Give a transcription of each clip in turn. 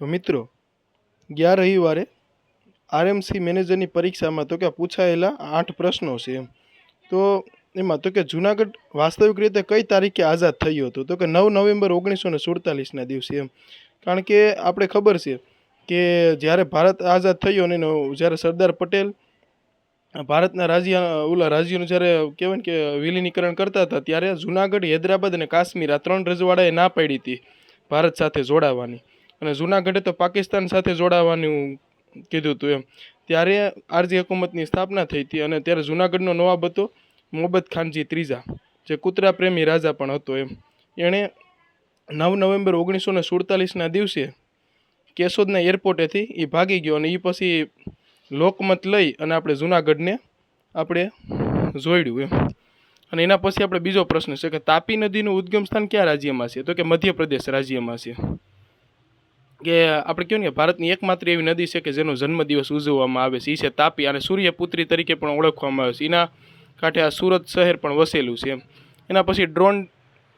તો મિત્રો, ગયા રવિવારે આરએમસી મેનેજરની પરીક્ષામાં તો કે પૂછાયેલા આઠ પ્રશ્નો છે એમ. તો એમાં તો કે જુનાગઢ વાસ્તવિક રીતે કઈ તારીખે આઝાદ થયું હતું? તો કે નવ નવેમ્બર ઓગણીસો ને સુડતાલીસના દિવસે એમ. કારણ કે આપણે ખબર છે કે જ્યારે ભારત આઝાદ થયો ને જ્યારે સરદાર પટેલ ભારતના રાજ્ય, ઓલા રાજ્યનું જ્યારે કહેવાય કે વિલીનીકરણ કરતા હતા, ત્યારે જુનાગઢ, હૈદરાબાદ અને કાશ્મીર આ ત્રણ રજવાડાએ ના પાડી હતી ભારત સાથે જોડાવાની. અને જુનાગઢે તો પાકિસ્તાન સાથે જોડાવાનું કીધું હતું એમ. ત્યારે આરજી હકુમતની સ્થાપના થઈ હતી અને ત્યારે જુનાગઢનો નવાબ હતો મોહબ્બત ખાનજી ત્રીજા, જે કૂતરા પ્રેમી રાજા પણ હતો એમ. એણે નવ નવેમ્બર ઓગણીસો ને સુડતાલીસના દિવસે કેશોદના એરપોર્ટેથી એ ભાગી ગયો અને એ પછી લોકમત લઈ અને આપણે જુનાગઢને આપણે જોડ્યું એમ. અને એના પછી આપણે બીજો પ્રશ્ન છે કે તાપી નદીનું ઉદ્ગમ સ્થાન કયા રાજ્યમાં છે? તો કે મધ્યપ્રદેશ રાજ્યમાં છે. કે આપણે કહ્યું કે ભારતની એકમાત્ર એવી નદી છે કે જેનો જન્મદિવસ ઉજવવામાં આવે છે. એ છે તાપી અને સૂર્યપુત્રી તરીકે પણ ઓળખવામાં આવે છે. એના કાંઠે આ સુરત શહેર પણ વસેલું છે એના પછી ડ્રોન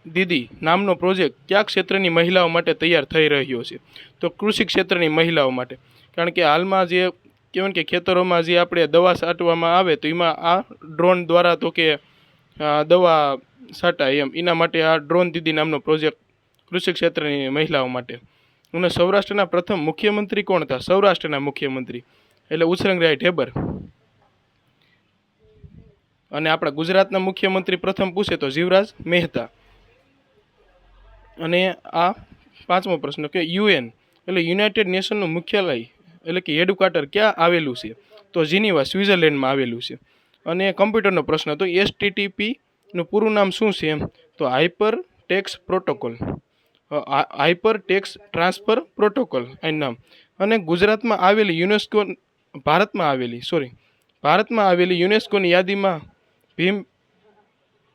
દીદી નામનો પ્રોજેક્ટ કયા ક્ષેત્રની મહિલાઓ માટે તૈયાર થઈ રહ્યો છે? તો કૃષિ ક્ષેત્રની મહિલાઓ માટે. કારણ કે હાલમાં જે કહેવાય કે ખેતરોમાં જે આપણે દવા છાંટવામાં આવે તો એમાં આ ડ્રોન દ્વારા તો કે દવા છાંટાય એમ. એના માટે આ ડ્રોન દીદી નામનો પ્રોજેક્ટ કૃષિ ક્ષેત્રની મહિલાઓ માટે અને સૌરાષ્ટ્રના પ્રથમ મુખ્યમંત્રી કોણ હતા? સૌરાષ્ટ્રના મુખ્યમંત્રી. એટલે ઉછરંગરાય ઢેબર અને આપણા ગુજરાતના મુખ્યમંત્રી પ્રથમ પૂછે તો જીવરાજ મહેતા. અને આ પાંચમો પ્રશ્ન કે યુએન, એટલે યુનાઇટેડ નેશનનું મુખ્યાલય, એટલે કે હેડક્વાર્ટર ક્યાં આવેલું છે? તો જીનીવા, સ્વિટ્ઝરલેન્ડમાં આવેલું છે. અને કમ્પ્યુટરનો પ્રશ્ન તો એસટીટીપીનું પૂરું નામ શું છે એમ? તો hyper text protocol. Hyper text transfer protocol આ નામ. અને ગુજરાતમાં આવેલી યુનેસ્કો ભારતમાં આવેલી સોરી ભારતમાં આવેલી યુનેસ્કોની યાદીમાં ભીમ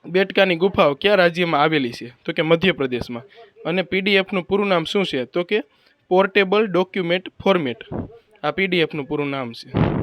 બેટકાની ગુફાઓ કયા રાજ્યમાં આવેલી છે? તો કે મધ્યપ્રદેશમાં. અને પીડીએફનું પૂરું નામ શું છે? તો કે પોર્ટેબલ ડોક્યુમેન્ટ ફોર્મેટ. આ પીડીએફનું પૂરું નામ છે.